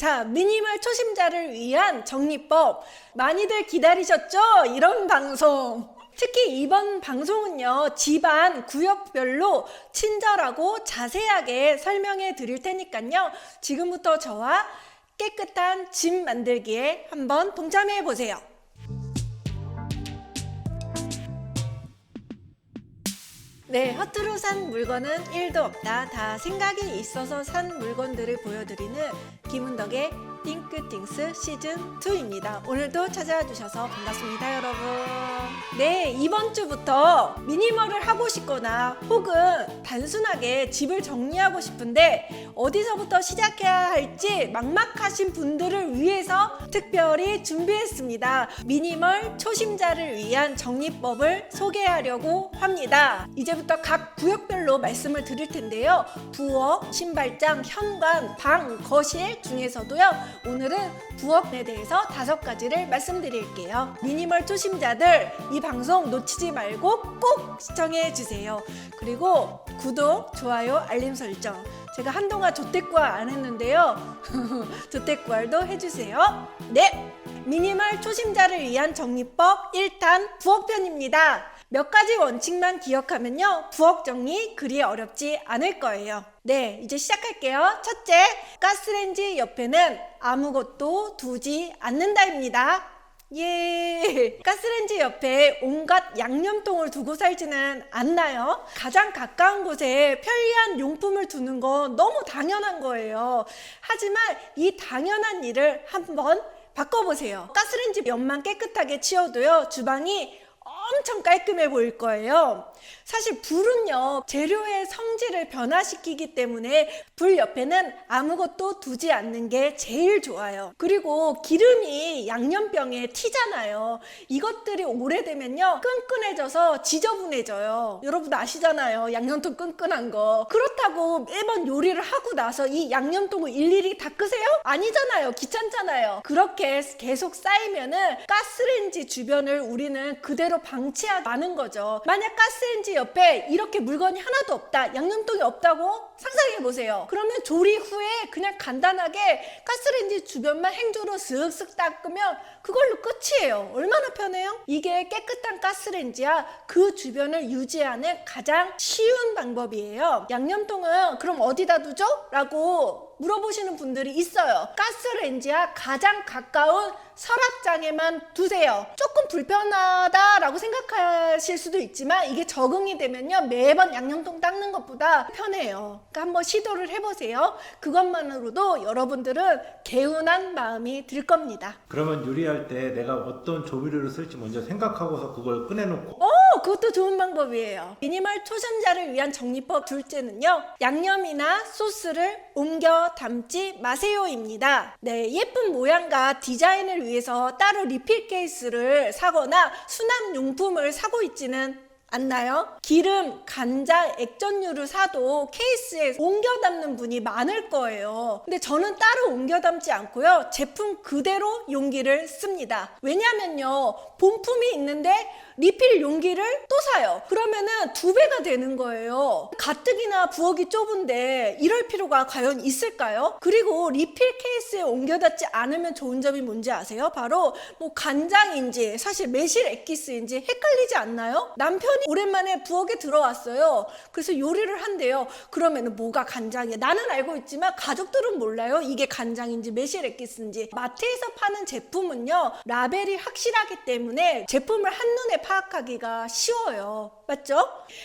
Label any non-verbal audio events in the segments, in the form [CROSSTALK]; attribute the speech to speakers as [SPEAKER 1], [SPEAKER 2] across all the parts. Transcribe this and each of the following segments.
[SPEAKER 1] 자, 미니멀 초심자를 위한 정리법. 많이들 기다리셨죠? 이런 방송. 특히 이번 방송은요, 집안 구역별로 친절하고 자세하게 설명해 드릴 테니까요. 지금부터 저와 깨끗한 집 만들기에 한번 동참해 보세요. 네, 허투루 산 물건은 1도 없다. 다 생각이 있어서 산 물건들을 보여드리는 김은덕의 띵크띵스 시즌 2입니다. 오늘도 찾아와 주셔서 반갑습니다, 여러분. 네, 이번 주부터 미니멀을 하고 싶거나 혹은 단순하게 집을 정리하고 싶은데 어디서부터 시작해야 할지 막막하신 분들을 위해서 특별히 준비했습니다. 미니멀 초심자를 위한 정리법을 소개하려고 합니다. 이제부터 각 구역별로 말씀을 드릴 텐데요. 부엌, 신발장, 현관, 방, 거실 중에서도요. 오늘은 부엌에 대해서 다섯 가지를 말씀드릴게요. 미니멀 초심자들 이 방송 놓치지 말고 꼭 시청해 주세요. 그리고 구독, 좋아요, 알림 설정. 제가 한동안 조태구알 안 했는데요. [LAUGHS] 조태구알도 해주세요. 네! 미니멀 초심자를 위한 정리법 1탄 부엌편입니다. 몇 가지 원칙만 기억하면요. 부엌 정리 그리 어렵지 않을 거예요. 네, 이제 시작할게요. 첫째, 가스레인지 옆에는 아무것도 두지 않는다입니다. 예. 가스레인지 옆에 온갖 양념통을 두고 살지는 않나요? 가장 가까운 곳에 편리한 용품을 두는 건 너무 당연한 거예요. 하지만 이 당연한 일을 한번 바꿔보세요. 가스레인지 옆만 깨끗하게 치워도요, 주방이 엄청 깔끔해 보일 거예요. 사실 불은요, 재료의 성질을 변화시키기 때문에 불 옆에는 아무것도 두지 않는 게 제일 좋아요. 그리고 기름이 양념병에 튀잖아요. 이것들이 오래되면요, 끈끈해져서 지저분해져요. 여러분 아시잖아요. 양념통 끈끈한 거. 그렇다고 매번 요리를 하고 나서 이 양념통을 일일이 닦으세요? 아니잖아요. 귀찮잖아요. 그렇게 계속 쌓이면은 가스레인지 주변을 우리는 그대로 방치하는 거죠. 만약 가스 레인지 옆에 이렇게 물건이 하나도 없다. 양념통이 없다고 상상해 보세요. 그러면 조리 후에 그냥 간단하게 가스레인지 주변만 행주로 슥슥 닦으면 그걸로 끝이에요. 얼마나 편해요? 이게 깨끗한 가스레인지야 그 주변을 유지하는 가장 쉬운 방법이에요. 양념통은 그럼 어디다 두죠? 라고 물어보시는 분들이 있어요. 가스레인지와 가장 가까운 서랍장에만 두세요. 조금 불편하다라고 생각하실 수도 있지만 이게 적응이 되면요. 매번 양념통 닦는 것보다 편해요. 그러니까 한번 시도를 해보세요. 그것만으로도 여러분들은 개운한 마음이 들 겁니다.
[SPEAKER 2] 그러면 요리할 때 내가 어떤 조미료를 쓸지 먼저 생각하고서 그걸 꺼내놓고
[SPEAKER 1] 어, 그것도 좋은 방법이에요. 미니멀 초심자를 위한 정리법 둘째는요. 양념이나 소스를 옮겨 담지 마세요입니다. 네, 예쁜 모양과 디자인을 위해서 따로 리필 케이스를 사거나 수납 용품을 사고 있지는 않나요? 기름, 간장, 액젓류를 사도 케이스에 옮겨 담는 분이 많을 거예요. 근데 저는 따로 옮겨 담지 않고요. 제품 그대로 용기를 씁니다. 왜냐면요. 본품이 있는데 리필 용기를 또 사요. 그러면은 두 배가 되는 거예요. 가뜩이나 부엌이 좁은데 이럴 필요가 과연 있을까요? 그리고 리필 케이스에 옮겨 닿지 않으면 좋은 점이 뭔지 아세요? 바로 뭐 간장인지 사실 매실 액기스인지 헷갈리지 않나요? 남편 이 오랜만에 부엌에 들어왔어요. 그래서 요리를 한대요. 그러면은 뭐가 간장이야? 나는 알고 있지만 가족들은 몰라요. 이게 간장인지 액기스인지. 마트에서 파는 제품은요. 라벨이 확실하기 때문에 제품을 한눈에 파악하기가 쉬워요. 맞죠?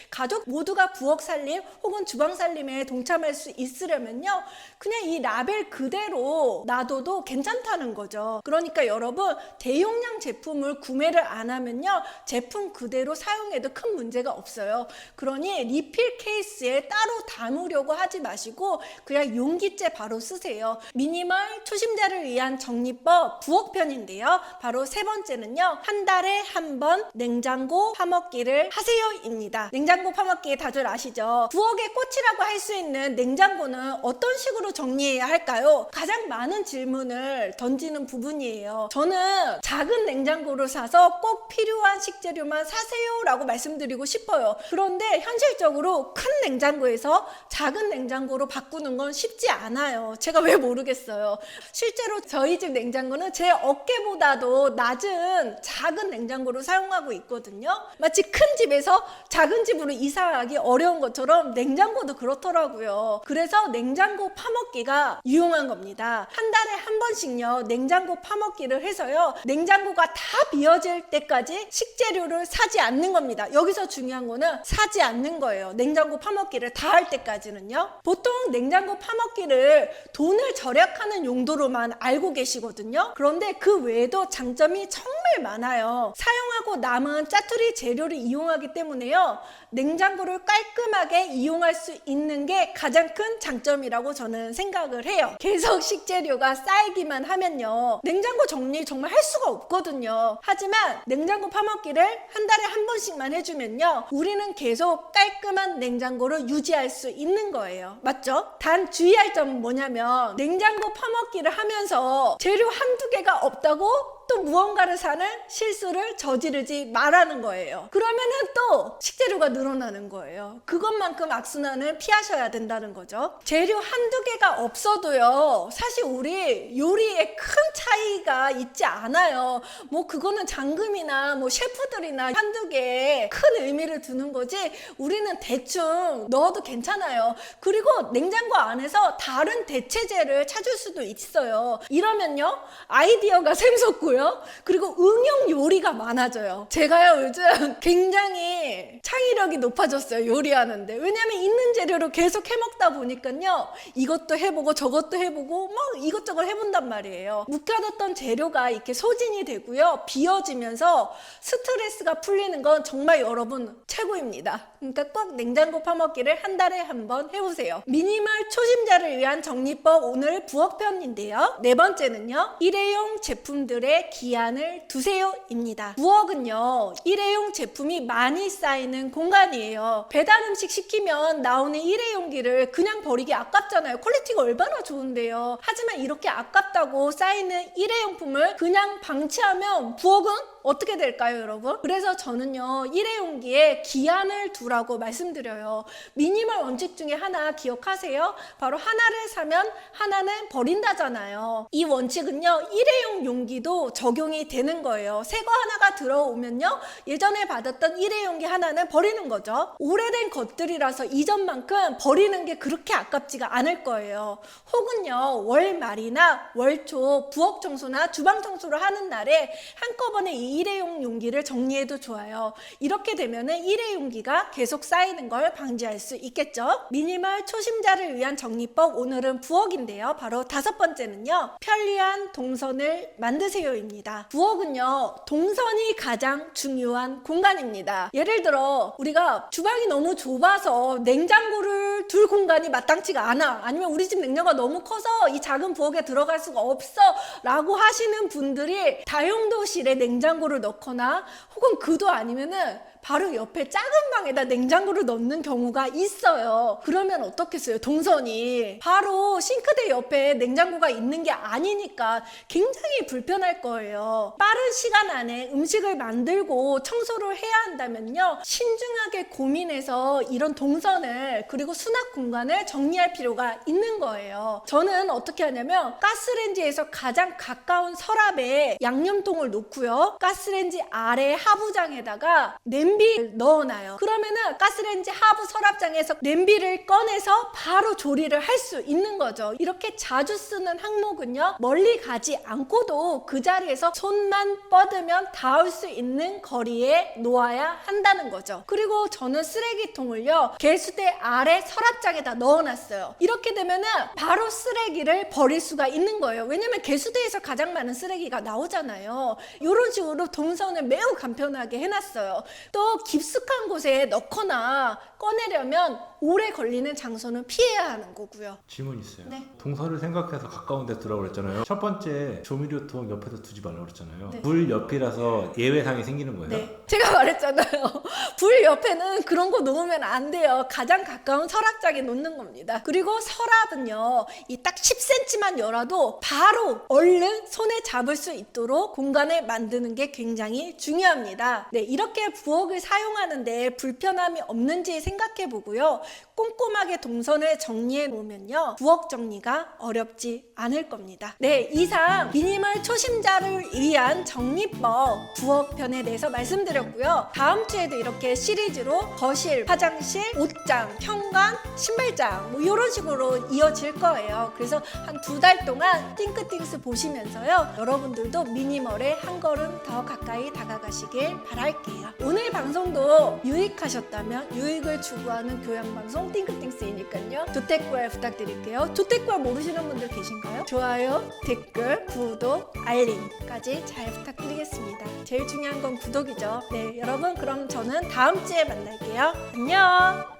[SPEAKER 1] 가족 모두가 부엌 살림 혹은 주방 살림에 동참할 수 있으려면요. 그냥 이 라벨 그대로 놔둬도 괜찮다는 거죠. 그러니까 여러분 대용량 제품을 구매를 안 하면요. 제품 그대로 사용해도 큰 문제가 없어요. 그러니 리필 케이스에 따로 담으려고 하지 마시고 그냥 용기째 바로 쓰세요. 미니멀 초심자를 위한 정리법 부엌편인데요. 바로 세 번째는요. 한 달에 한 번 냉장고 파먹기를 하세요입니다. 냉장고 파먹기 다들 아시죠? 부엌의 꽃이라고 할 수 있는 냉장고는 어떤 식으로 정리해야 할까요? 가장 많은 질문을 던지는 부분이에요. 저는 작은 냉장고를 사서 꼭 필요한 식재료만 사세요라고 말씀 드리고 싶어요. 그런데 현실적으로 큰 냉장고에서 작은 냉장고로 바꾸는 건 쉽지 않아요. 제가 왜 모르겠어요. 실제로 저희 집 냉장고는 제 어깨보다도 낮은 작은 냉장고를 사용하고 있거든요. 마치 큰 집에서 작은 집으로 이사하기 어려운 것처럼 냉장고도 그렇더라고요. 그래서 냉장고 파먹기가 유용한 겁니다. 한 달에 한 번씩요, 냉장고 파먹기를 해서요, 냉장고가 다 비어질 때까지 식재료를 사지 않는 겁니다. 여기서 중요한 거는 사지 않는 거예요. 냉장고 파먹기를 다 할 때까지는요. 보통 냉장고 파먹기를 돈을 절약하는 용도로만 알고 계시거든요. 그런데 그 외에도 장점이 정말 많아요. 사용하고 남은 짜투리 재료를 이용하기 때문에요. 냉장고를 깔끔하게 이용할 수 있는 게 가장 큰 장점이라고 저는 생각을 해요. 계속 식재료가 쌓이기만 하면요. 냉장고 정리 정말 할 수가 없거든요. 하지만 냉장고 파먹기를 한 달에 한 번씩만 해주면 요. 우리는 계속 깔끔한 냉장고를 유지할 수 있는 거예요. 맞죠? 단 주의할 점은 뭐냐면 냉장고 파먹기를 하면서 재료 한두 개가 없다고 또 무언가를 사는 실수를 저지르지 말라는 거예요. 그러면은 또 식재료가 늘어나는 거예요. 그것만큼 악순환을 피하셔야 된다는 거죠. 재료 한두 개가 없어도요. 사실 우리 요리에 큰 차이가 있지 않아요. 뭐 그거는 장금이나 뭐 셰프들이나 한두 개에 큰 의미를 두는 거지 우리는 대충 넣어도 괜찮아요. 그리고 냉장고 안에서 다른 대체재를 찾을 수도 있어요. 이러면요. 아이디어가 [LAUGHS] 샘솟고요. 그리고 응용 요리가 많아져요. 제가요 요즘 굉장히 창의력이 높아졌어요. 요리하는데. 왜냐면 있는 재료로 계속 해먹다 보니까요. 이것도 해보고 저것도 해보고 막 이것저것 해본단 말이에요. 묵혀뒀던 재료가 이렇게 소진이 되고요. 비어지면서 스트레스가 풀리는 건 정말 여러분 최고입니다. 그러니까 꼭 냉장고 파먹기를 한 달에 한 번 해보세요. 미니멀 초심자를 위한 정리법 오늘 부엌편인데요. 네 번째는요. 일회용 제품들의 기한을 두세요입니다. 부엌은요. 일회용 제품이 많이 쌓이는 공간이에요. 배달 음식 시키면 나오는 일회용기를 그냥 버리기 아깝잖아요. 퀄리티가 얼마나 좋은데요. 하지만 이렇게 아깝다고 쌓이는 일회용품을 그냥 방치하면 부엌은 어떻게 될까요, 여러분? 그래서 저는요, 일회용기에 기한을 두라고 말씀드려요. 미니멀 원칙 중에 하나 기억하세요? 바로 하나를 사면 하나는 버린다잖아요. 이 원칙은요, 일회용 용기도 적용이 되는 거예요. 새거 하나가 들어오면요, 예전에 받았던 일회용기 하나는 버리는 거죠. 오래된 것들이라서 이전만큼 버리는 게 그렇게 아깝지가 않을 거예요. 혹은요, 월 말이나 월초 부엌 청소나 주방 청소를 하는 날에 한꺼번에 이 일회용 용기를 정리해도 좋아요. 이렇게 되면은 일회용기가 계속 쌓이는 걸 방지할 수 있겠죠. 미니멀 초심자를 위한 정리법 오늘은 부엌인데요. 바로 다섯 번째는요. 편리한 동선을 만드세요입니다. 부엌은요. 동선이 가장 중요한 공간입니다. 예를 들어 우리가 주방이 너무 좁아서 냉장고를 둘 공간이 마땅치가 않아. 아니면 우리 집 냉장고가 너무 커서 이 작은 부엌에 들어갈 수가 없어. 라고 하시는 분들이 다용도실에 냉장고 를 넣거나 혹은 그도 아니면은 바로 옆에 작은 방에다 냉장고를 넣는 경우가 있어요. 그러면 어떻겠어요? 동선이 바로 싱크대 옆에 냉장고가 있는 게 아니니까 굉장히 불편할 거예요. 빠른 시간 안에 음식을 만들고 청소를 해야 한다면요. 신중하게 고민해서 이런 동선을 그리고 수납 공간을 정리할 필요가 있는 거예요. 저는 어떻게 하냐면 가스레인지에서 가장 가까운 서랍에 양념통을 놓고요. 가스레인지 아래 하부장에다가 냄비 를 넣어놔요. 그러면은 가스레인지 하부 서랍장에서 냄비를 꺼내서 바로 조리를 할 수 있는 거죠. 이렇게 자주 쓰는 항목은요. 멀리 가지 않고도 그 자리에서 손만 뻗으면 닿을 수 있는 거리에 놓아야 한다는 거죠. 그리고 저는 쓰레기통을요. 개수대 아래 서랍장에다 넣어놨어요. 이렇게 되면은 바로 쓰레기를 버릴 수가 있는 거예요. 왜냐면 개수대에서 가장 많은 쓰레기가 나오잖아요. 이런 식으로 동선을 매우 간편하게 해놨어요. 또 깊숙한 곳에 넣거나 꺼내려면 오래 걸리는 장소는 피해야 하는 거고요.
[SPEAKER 2] 질문 있어요.
[SPEAKER 1] 네.
[SPEAKER 2] 동선을 생각해서 가까운 데 두라고 그랬잖아요. 첫 번째 조미료통 옆에서 두지 말라고 그랬잖아요.
[SPEAKER 1] 네.
[SPEAKER 2] 불 옆이라서 예외상이 생기는 거예요.
[SPEAKER 1] 네. 제가 말했잖아요. [LAUGHS] 불 옆에는 그런 거 놓으면 안 돼요. 가장 가까운 서랍장에 놓는 겁니다. 그리고 서랍은요, 이 딱 10cm만 열어도 바로 얼른 손에 잡을 수 있도록 공간을 만드는 게 굉장히 중요합니다. 네, 이렇게 부엌을 사용하는데 불편함이 없는지 생각해 보고요. 꼼꼼하게 동선을 정리해 놓으면요. 부엌 정리가 어렵지 않을 겁니다. 네, 이상 미니멀 초심자를 위한 정리법 부엌 편에 대해서 말씀드렸고요. 다음 주에도 이렇게 시리즈로 거실, 화장실, 옷장, 현관, 신발장 뭐 이런 식으로 이어질 거예요. 그래서 한 두 달 동안 띵크띵스 보시면서요. 여러분들도 미니멀에 한 걸음 더 가까이 다가가시길 바랄게요. 오늘 방송도 유익하셨다면 유익을 추구하는 교양 방송 띵크띵스이니까요. 조태꿀 부탁드릴게요. 조태꿀 모르시는 분들 계신가요? 좋아요, 댓글, 구독, 알림까지 잘 부탁드리겠습니다. 제일 중요한 건 구독이죠. 네, 여러분 그럼 저는 다음 주에 만날게요. 안녕!